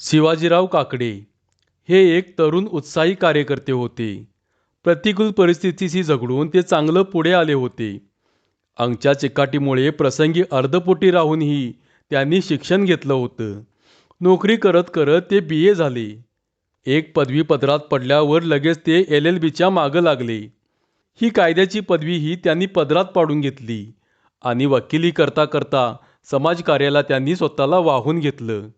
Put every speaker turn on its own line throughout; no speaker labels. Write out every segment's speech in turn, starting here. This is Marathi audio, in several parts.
शिवाजीराव काकडे हे एक तरुण उत्साही कार्यकर्ते होते. प्रतिकूल परिस्थितीशी झगडून ते चांगलं पुढे आले होते. अंगच्या चिकाटीमुळे प्रसंगी अर्धपोटी राहूनही त्यांनी शिक्षण घेतलं होतं. नोकरी करत करत ते बी. ए. झाले. एक पदवी पदरात पडल्यावर लगेच ते एल एल बीच्या मागं लागले. ही कायद्याची पदवीही त्यांनी पदरात पाडून घेतली आणि वकिली करता करता समाजकार्याला त्यांनी स्वतःला वाहून घेतलं.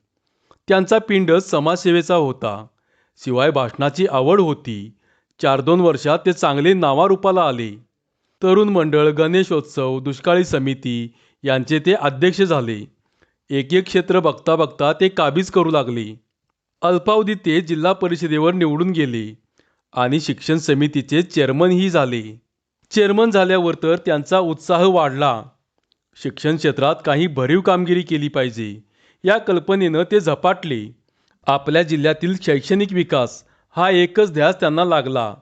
त्यांचा पिंडच समाजसेवेचा होता. शिवाय भाषणाची आवड होती. चार दोन वर्षात ते चांगले नावारूपाला आले. तरुण मंडळ गणेशोत्सव दुष्काळी समिती यांचे ते अध्यक्ष झाले. एक एक क्षेत्र बघता बघता ते काबीज करू लागले. अल्पावधीत ते जिल्हा परिषदेवर निवडून गेले आणि शिक्षण समितीचे चेअरमनही झाले. चेअरमन झाल्यावर तर त्यांचा उत्साह वाढला. शिक्षण क्षेत्रात काही भरीव कामगिरी केली पाहिजे. या कल्पनेनं ते झपाटले. आपल्या जिल्ह्यातील शैक्षणिक विकास हा एकच ध्यास त्यांना लागला.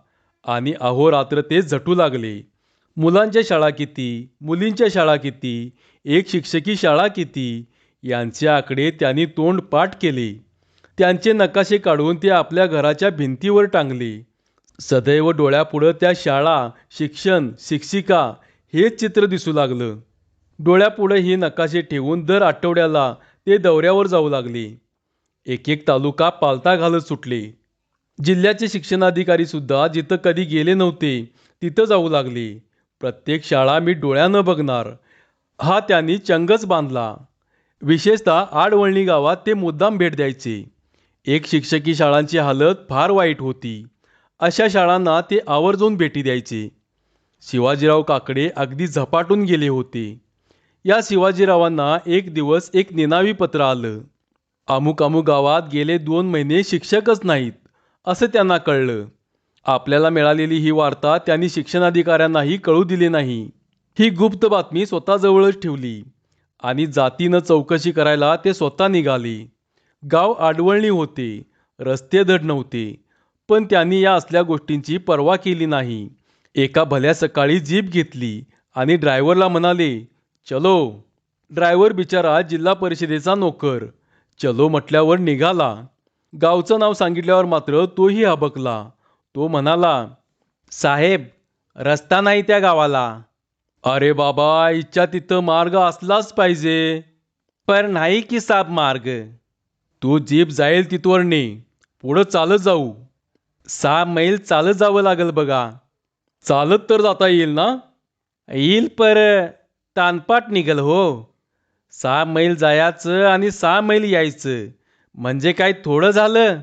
आणि अहोरात्र ते झटू लागले. मुलांच्या शाळा किती? मुलींच्या शाळा किती? एक शिक्षकी शाळा किती? यांचे आकडे त्यांनी तोंड पाठ केले. त्यांचे नकाशे काढून ते आपल्या घराच्या भिंतीवर टांगले. सदैव डोळ्यापुढं त्या शाळा शिक्षण शिक्षिका हेच चित्र दिसू लागलं. डोळ्यापुढं ही नकाशे ठेवून दर आठवड्याला ते दौऱ्यावर जाऊ लागले. एक एक तालुका पालथा घालत सुटले. जिल्ह्याचे शिक्षणाधिकारी सुद्धा जिथं कधी गेले नव्हते तिथं जाऊ लागले. प्रत्येक शाळा मी डोळ्यानं बघणार. हा त्यांनी चंगच बांधला. विशेषतः आडवळणी गावात ते मुद्दाम भेट द्यायचे. एक शिक्षकी शाळांची हालत फार वाईट होती. अशा शाळांना ते आवर्जून भेटी द्यायचे. शिवाजीराव काकडे अगदी झपाटून गेले होते. या शिवाजीरावांना एक दिवस एक निनावी पत्र आलं. अमुक अमुक गावात गेले दोन महिने शिक्षकच नाहीत असं त्यांना कळलं. आपल्याला मिळालेली ही वार्ता त्यांनी शिक्षणाधिकाऱ्यांनाही कळू दिली नाही. ही गुप्त बातमी स्वतःजवळच ठेवली आणि जातीनं चौकशी करायला ते स्वतः निघाले. गाव आडवळणी होते रस्ते धड नव्हते पण त्यांनी या असल्या गोष्टींची पर्वा केली नाही. एका भल्या सकाळी जीप घेतली आणि ड्रायव्हरला म्हणाले चलो. ड्रायव्हर बिचारा जिल्हा परिषदेचा नोकर. चलो म्हटल्यावर निघाला. गावचं नाव सांगितल्यावर मात्र तोही हबकला. तो म्हणाला साहेब रस्ता नाही त्या गावाला. अरे बाबा इच्छा तिथं मार्ग असलाच पाहिजे. पर नाही की साप मार्ग. तू जीप जाईल तिथवर ने. पुढं चालत जाऊ. सहा मैल चालत जावं लागेल बघा. चालत तर जाता येईल ना? येईल पर तानपाट निघल हो. सहा मैल जायचं आणि सहा मैल यायचं. म्हणजे काय थोडं झालं?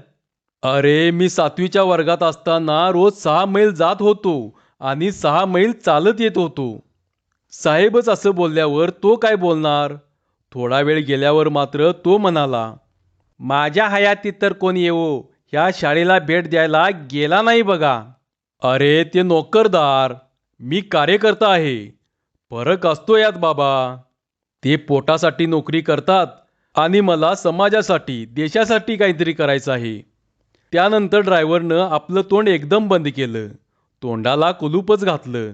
अरे मी सातवीच्या वर्गात असताना रोज सहा मैल जात होतो आणि सहा मैल चालत येत होतो. साहेबच असं बोलल्यावर तो काय बोलणार? थोडा वेळ गेल्यावर मात्र तो म्हणाला माझ्या हयातीत तर कोण येवो? ह्या शाळेला भेट द्यायला गेला नाही बघा. अरे ते नोकरदार. मी कार्यकर्ता आहे. फरक असतो यात बाबा. ते पोटासाठी नोकरी करतात आणि मला समाजासाठी देशासाठी काहीतरी करायचं आहे. त्यानंतर ड्रायव्हरनं आपलं तोंड एकदम बंद केलं. तोंडाला कुलूपच घातलं.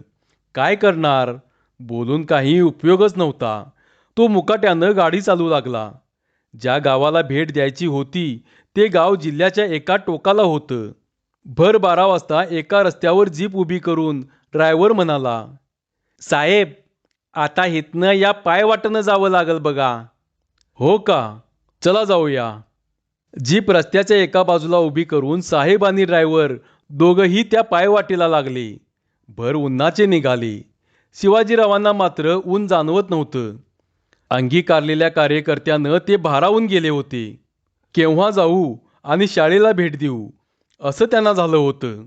काय करणार? बोलून काही उपयोगच नव्हता. तो मुकाट्यानं गाडी चालू लागला. ज्या गावाला भेट द्यायची होती ते गाव जिल्ह्याच्या एका टोकाला होतं. भर बारा वाजता एका रस्त्यावर जीप उभी करून ड्रायव्हर म्हणाला साहेब आता इथनं या पायवाटनं जावं लागल बघा. हो का? चला जाऊया. जीप रस्त्याच्या एका बाजूला उभी करून साहेब आणि ड्रायव्हर दोघंही त्या पायवाटेला लागले. भर उन्हाचे निघाले. शिवाजीरावांना मात्र ऊन जाणवत नव्हतं. अंगीकारलेल्या कार्यकर्त्यानं ते भारावून गेले होते. केव्हा जाऊ आणि शाळेला भेट देऊ असं त्यांना झालं होतं.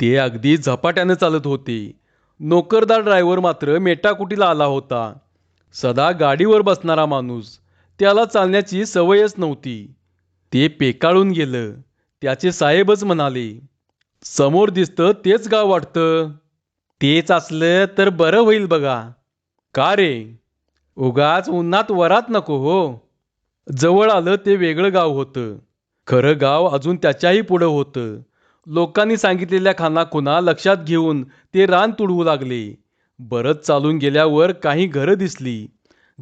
ते अगदी झपाट्यानं चालत होते. नोकरदार ड्रायव्हर मात्र मेटाकुटीला आला होता. सदा गाडीवर बसणारा माणूस त्याला चालण्याची सवयच नव्हती. ते पेकाळून गेलं. त्याचे साहेबच म्हणाले समोर दिसतं तेच गाव वाटतं. तेच असलं तर बरं होईल बघा. का रे? उगाच उन्हात वरात नको हो. जवळ आलं ते वेगळं गाव होतं. खरं गाव अजून त्याच्याही पुढं होतं. लोकांनी सांगितलेल्या खानाखुणा लक्षात घेऊन ते रान तुडवू लागले. बरंच चालून गेल्यावर काही घरं दिसली.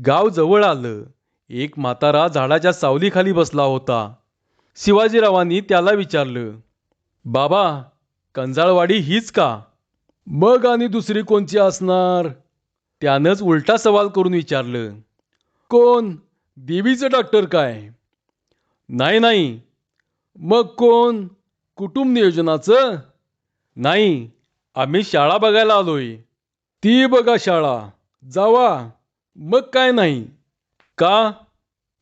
गाव जवळ आलं. एक म्हातारा झाडाच्या सावलीखाली बसला होता. शिवाजीरावांनी त्याला विचारलं बाबा कंजाळवाडी हीच का? मग आणि दुसरी कोणची असणार? त्यानंच उलटा सवाल करून विचारलं कोण? देवीचं डॉक्टर काय? नाही नाही. मग कोण? कुटुंब नियोजनाचं? नाही आम्ही शाळा बघायला आलोय. ती बघा शाळा. जावा. मग काय नाही. का?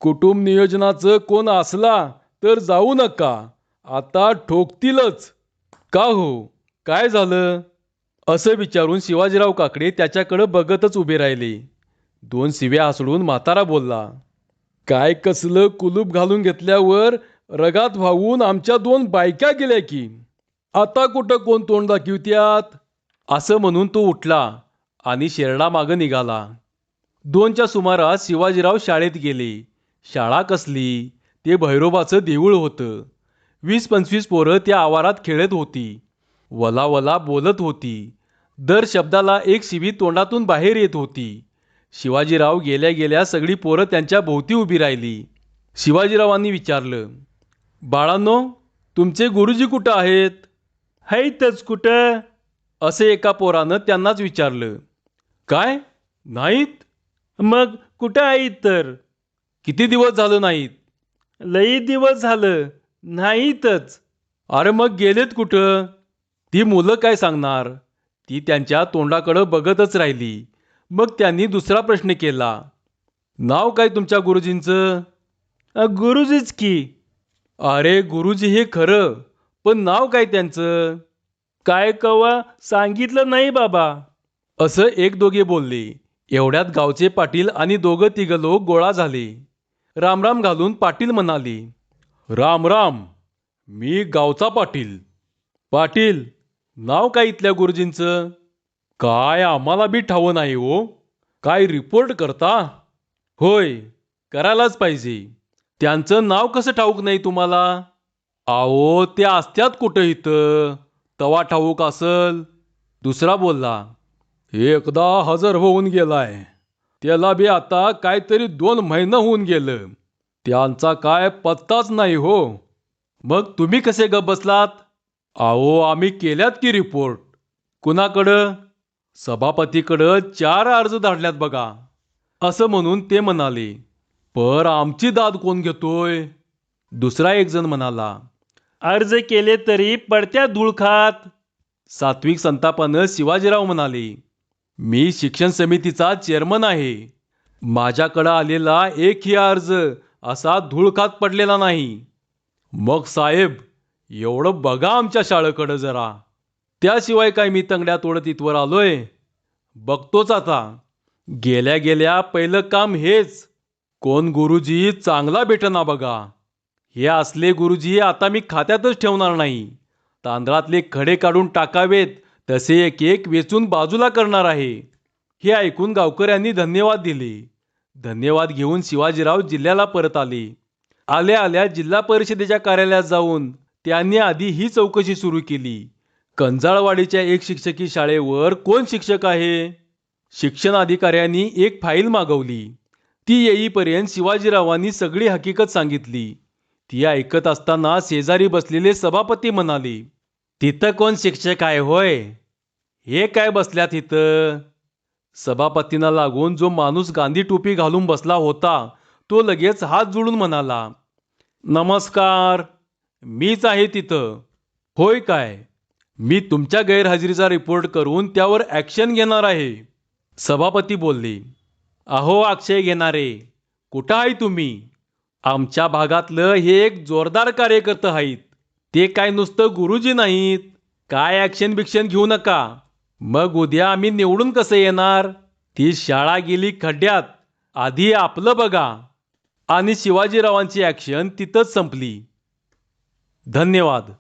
कुटुंब नियोजनाचं कोण असला तर जाऊ नका. आता ठोकतीलच. का हो? काय झालं? असं विचारून शिवाजीराव काकडे त्याच्याकडं बघतच उभे राहिले. दोन शिव्या हसडून म्हातारा बोलला काय कसलं कुलूप घालून घेतल्यावर रगात व्हावून आमच्या दोन बायका गेल्या की आता कुठं कोण तोंड दाखवित्यात? असं म्हणून तो उठला आणि शेरडा मागं निघाला. दोनच्या सुमारास शिवाजीराव शाळेत गेले. शाळा कसली? ते भैरोबाचं देऊळ होतं. वीस पंचवीस पोरं त्या आवारात खेळत होती. वला वला बोलत होती. दर शब्दाला एक शिवी तोंडातून बाहेर येत होती. शिवाजीराव गेल्या गेल्या सगळी पोरं त्यांच्या भोवती उभी राहिली. शिवाजीरावांनी विचारलं बाळांनो तुमचे गुरुजी कुठं आहेत? हैतच कुठं? असे एका पोरानं त्यांनाच विचारलं. काय? नाहीत? मग कुठं आहेत तर किती दिवस झालं नाहीत? लई दिवस झालं नाहीतच. अरे मग गेलेत कुठं? ती मुलं काय सांगणार? ती त्यांच्या तोंडाकडं बघतच राहिली. मग त्यांनी दुसरा प्रश्न केला. नाव काय तुमच्या गुरुजींचं? गुरुजीच की. अरे गुरुजी हे खरं. पण नाव काय त्यांचं? काय कवा सांगितलं नाही बाबा. असं एक दोघे बोलले. एवढ्यात गावचे पाटील आणि दोघं तिघं लोक गोळा झाले. रामराम घालून पाटील म्हणाले राम राम मी गावचा पाटील. पाटील नाव काय इथल्या गुरुजींचं? काय आम्हाला बी ठाव नाही हो. काय रिपोर्ट करता? होय करायलाच पाहिजे. त्यांचं नाव कसं ठाऊक नाही तुम्हाला? आओ त्या असत्यात कुठं इथं? तवा ठाऊक असल. दुसरा बोलला एकदा हजर होऊन गेलाय. त्याला बी आता काहीतरी दोन महिनं होऊन गेलं. त्यांचा काय पत्ताच नाही हो. मग तुम्ही कसे ग बसलात? अहो आम्ही केल्यात की रिपोर्ट कुणाकडं? सभापतीकडं चार अर्ज धाडल्यात बघा. असं म्हणून ते म्हणाले. पर आमची दाद कोण घेतोय? दुसरा एक जण म्हणाला अर्ज केले तरी पडत्या धूळ खात सात्विक संतापानं शिवाजीराव म्हणाले मी शिक्षण समितीचा चेअरमन आहे. माझ्याकडं आलेला एकही अर्ज असा धूळ खात पडलेला नाही. मग साहेब एवढं बघा आमच्या शाळेकडं जरा. त्याशिवाय काय मी तंगड्या तोडत इथवर आलोय? बघतोच आता. गेल्या गेल्या पहिलं काम हेच. कोण गुरुजी चांगला भेटना बघा. हे असले गुरुजी आता मी खात्यातच ठेवणार नाही. तांदळातले खडे काढून टाकावेत तसे एक एक वेचून बाजूला करणार आहे. हे ऐकून गावकऱ्यांनी धन्यवाद दिले. धन्यवाद घेऊन शिवाजीराव जिल्ह्याला परत आले. आल्या आल्या जिल्हा परिषदेच्या कार्यालयात जाऊन त्यांनी आधी ही चौकशी सुरू केली. कंजाळवाडीच्या एक शिक्षकी शाळेवर कोण शिक्षक आहे? शिक्षण अधिकाऱ्यांनी एक फाईल मागवली. ती येईपर्यंत शिवाजीरावांनी सगळी हकीकत सांगितली. ती ऐकत असताना शेजारी बसलेले सभापती म्हणाले तिथं कोण शिक्षक आहे होय? हे काय बसल्या तिथं सभापतींना लागून जो माणूस गांधी टोपी घालून बसला होता तो लगेच हात जोडून म्हणाला नमस्कार मीच आहे तिथं. होय काय? मी तुमच्या गैरहजेरीचा रिपोर्ट करून त्यावर ॲक्शन घेणार आहे. सभापती बोलले अहो अक्षय घेणारे कुठं आहे तुम्ही? आमच्या भागातलं हे एक जोरदार कार्यकर्ते आहेत. ते काय नुसतं गुरुजी नाहीत. काय ॲक्शन बिक्शन घेऊ नका. मग उद्या आम्ही निवडून कसं येणार? ती शाळा गेली खड्ड्यात. आधी आपलं बघा. आणि शिवाजीरावांची ॲक्शन तिथंच संपली. धन्यवाद.